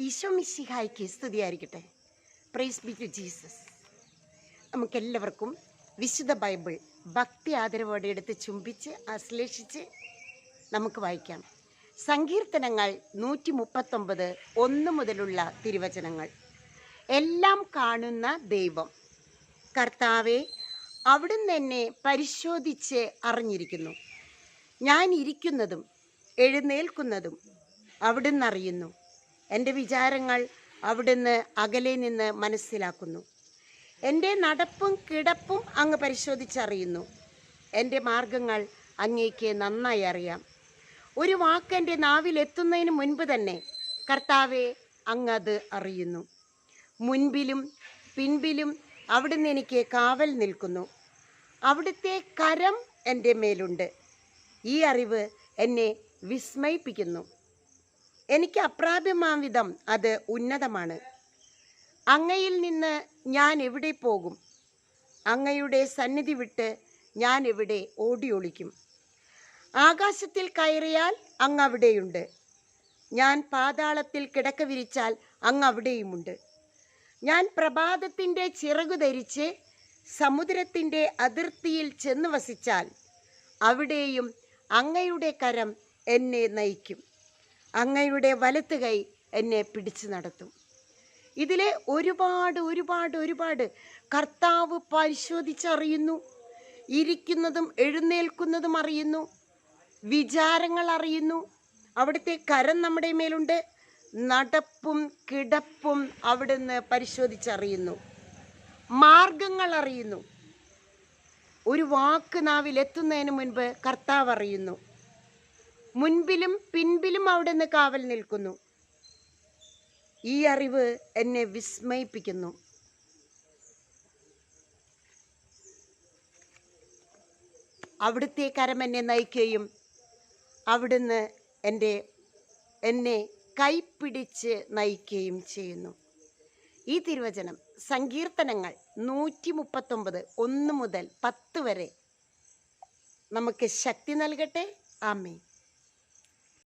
ഈശോ മിശിഹായ്ക്ക് സ്തുതിയായിരിക്കട്ടെ. Price B to Jesus നമുക്കെല്ലാവർക്കും വിശുദ്ധ ബൈബിൾ ഭക്തി ആദരവോടെ എടുത്ത് ചുംബിച്ച് ആശ്ലേഷിച്ച് നമുക്ക് വായിക്കാം. സങ്കീർത്തനങ്ങൾ നൂറ്റി മുപ്പത്തൊമ്പത് ഒന്ന് മുതലുള്ള തിരുവചനങ്ങൾ. എല്ലാം കാണുന്ന ദൈവം. കർത്താവെ അവിടുന്ന് എന്നെ പരിശോധിച്ച് അറിഞ്ഞിരിക്കുന്നു. ഞാൻ ഇരിക്കുന്നതും എഴുന്നേൽക്കുന്നതും അവിടുന്ന് അറിയുന്നു. എന്റെ വിചാരങ്ങൾ അവിടുന്ന് അകലെ നിന്ന് മനസ്സിലാക്കുന്നു. എന്റെ നടപ്പും കിടപ്പും അങ്ങ് പരിശോധിച്ചറിയുന്നു. എന്റെ മാർഗങ്ങൾ അങ്ങേക്ക് നന്നായി അറിയാം. ഒരു വാക്ക് എന്റെ നാവിലെത്തുന്നതിന് മുൻപ് തന്നെ കർത്താവെ അങ്ങ് അത് അറിയുന്നു. മുൻപിലും പിൻപിലും അവിടുന്ന് എനിക്ക് കാവൽ നിൽക്കുന്നു. അവിടുത്തെ കരം എന്റെ മേലുണ്ട്. ഈ അറിവ് എന്നെ വിസ്മയിപ്പിക്കുന്നു. എനിക്ക് അപ്രാപ്യമാം വിധം അത് ഉന്നതമാണ്. അങ്ങയിൽ നിന്ന് ഞാൻ എവിടെ പോകും? അങ്ങയുടെ സന്നിധി വിട്ട് ഞാൻ എവിടെ ഓടിയൊളിക്കും ആകാശത്തിൽ കയറിയാൽ അങ്ങ് അവിടെയുണ്ട്. ഞാൻ പാതാളത്തിൽ കിടക്ക വിരിച്ചാൽ അങ്ങ് അവിടെയുമുണ്ട്. ഞാൻ പ്രഭാതത്തിന്റെ ചിറകു ധരിച്ച് സമുദ്രത്തിന്റെ അതിർത്തിയിൽ ചെന്ന് വസിച്ചാൽ അവിടെയും അങ്ങയുടെ കരം എന്നെ നയിക്കും. അങ്ങയുടെ വലത്ത് കൈ എന്നെ പിടിച്ചു നടത്തും. ഇതിലെ ഒരുപാട് ഒരുപാട് ഒരുപാട് കർത്താവ് പരിശോധിച്ചറിയുന്നു. ഇരിക്കുന്നതും എഴുന്നേൽക്കുന്നതും അറിയുന്നു. വിചാരങ്ങൾ അറിയുന്നു. അവിടുത്തെ കരം നമ്മുടെ മേലുണ്ട്. നടപ്പും കിടപ്പും അവിടുന്ന് പരിശോധിച്ചറിയുന്നു. മാർഗങ്ങൾ അറിയുന്നു. ഒരു വാക്ക് നാവിൽ എത്തുന്നതിന് മുൻപ് കർത്താവ് അറിയുന്നു. മുൻപിലും പിൻപിലും അവിടുന്ന് കാവൽ നിൽക്കുന്നു. ഈ അറിവ് എന്നെ വിസ്മയിപ്പിക്കുന്നു. അവിടുത്തെ കരം എന്നെ നയിക്കുകയും അവിടുന്ന് എന്റെ എന്നെ കൈപ്പിടിച്ച് നയിക്കുകയും ചെയ്യുന്നു. ഈ തിരുവചനം സങ്കീർത്തനങ്ങൾ നൂറ്റി മുപ്പത്തൊമ്പത് ഒന്ന് മുതൽ പത്ത് വരെ. നമുക്ക് ശക്തി നൽകട്ടെ. ആമേ